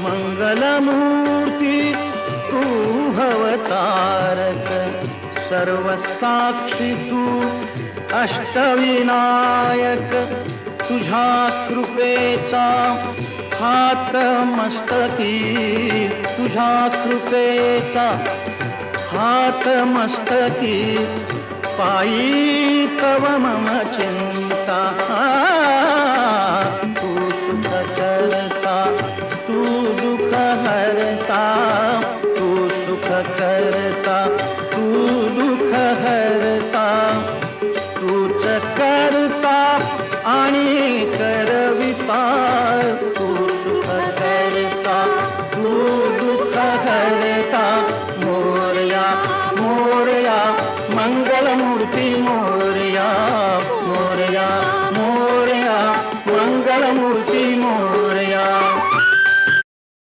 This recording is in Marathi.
मङ्गलमूर्ति तु भवतारक सर्वसाक्षि तु अष्टविनायक तुझा कृपेचा हात मस्तकी तुझ्या कृपेचा हात मस्तकी पायी तव मम चिन्ता तु सुख करता तू दुःख हरता. तू करता आणि करविता तू सुख करता तू दुःख हरता. मोरया मोरया मंगलमूर्ती मोरया. मोरया मोर्या मंगलमूर्ती मोर